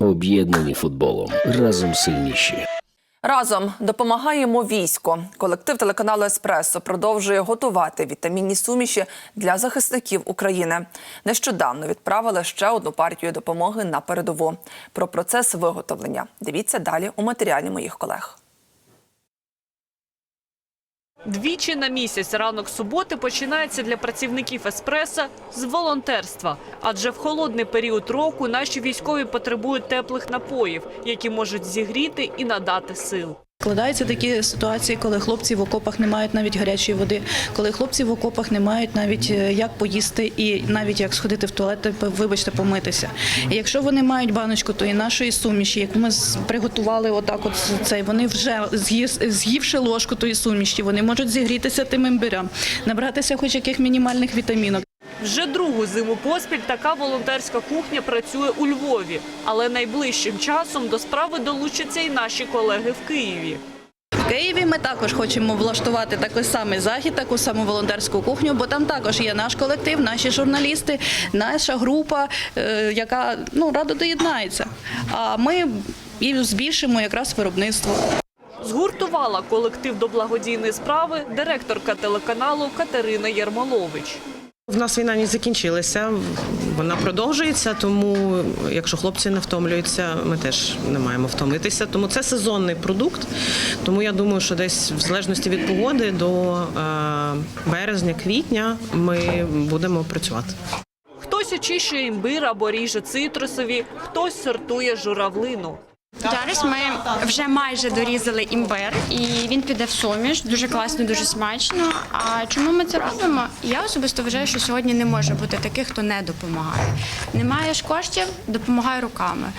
Об'єднані футболом. Разом сильніші. Разом допомагаємо війську. Колектив телеканалу Еспресо продовжує готувати вітамінні суміші для захисників України. Нещодавно відправили ще одну партію допомоги на передову. Про процес виготовлення дивіться далі у матеріалі моїх колег. Двічі на місяць ранок суботи починається для працівників еспреса з волонтерства. Адже в холодний період року наші військові потребують теплих напоїв, які можуть зігріти і надати сил. Складаються такі ситуації, коли хлопці в окопах не мають навіть гарячої води, коли хлопці в окопах не мають навіть е, як поїсти і навіть як сходити в туалет, та, вибачте, помитися. І якщо вони мають баночку тої нашої суміші, яку ми приготували, отак, от цей, вони вже з'ївши ложку тої суміші, вони можуть зігрітися тим імбирям, набратися хоч яких мінімальних вітамінок. Вже другу зиму поспіль така волонтерська кухня працює у Львові, але найближчим часом до справи долучаться і наші колеги в Києві. В Києві ми також хочемо влаштувати такий самий захід, таку саму волонтерську кухню, бо там також є наш колектив, наші журналісти, наша група, е, яка ну радо доєднається. А ми і збільшимо якраз виробництво. Згуртувала колектив до благодійної справи директорка телеканалу Катерина Єрмолович. В нас війна не закінчилася, вона продовжується. Тому, якщо хлопці не втомлюються, ми теж не маємо втомитися. Тому це сезонний продукт. Тому я думаю, що десь в залежності від погоди до е, березня-квітня ми будемо працювати. Хтось очищує імбир або ріже цитрусові, хтось сортує журавлину. Зараз ми вже майже дорізали імбир, і він піде в суміш. Дуже класно, дуже смачно. А чому ми це робимо? Я особисто вважаю, що сьогодні не може бути таких, хто не допомагає. Не маєш коштів, допомагай руками.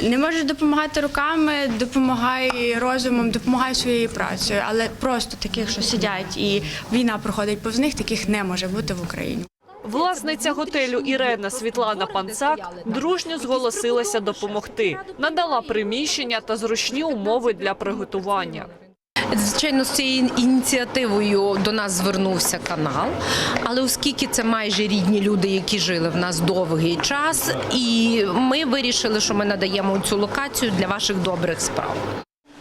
Не можеш допомагати руками, допомагай розумом, допомагай своєю працею. Але просто таких, що сидять і війна проходить повз них, таких не може бути в Україні. Власниця готелю Ірена Світлана Панцак дружньо зголосилася допомогти. Надала приміщення та зручні умови для приготування. Звичайно, з цією ініціативою до нас звернувся канал, але оскільки це майже рідні люди, які жили в нас довгий час, і ми вирішили, що ми надаємо цю локацію для ваших добрих справ.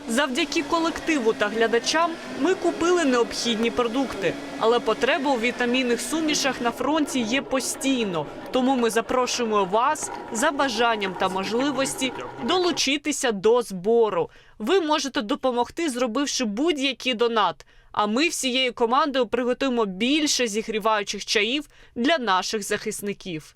Завдяки колективу та глядачам ми купили необхідні продукти, але потреба у вітамінних сумішах на фронті є постійно. Тому ми запрошуємо вас за бажанням та можливості долучитися до збору. Ви можете допомогти, зробивши будь-який донат. А ми всією командою приготуємо більше зігріваючих чаїв для наших захисників.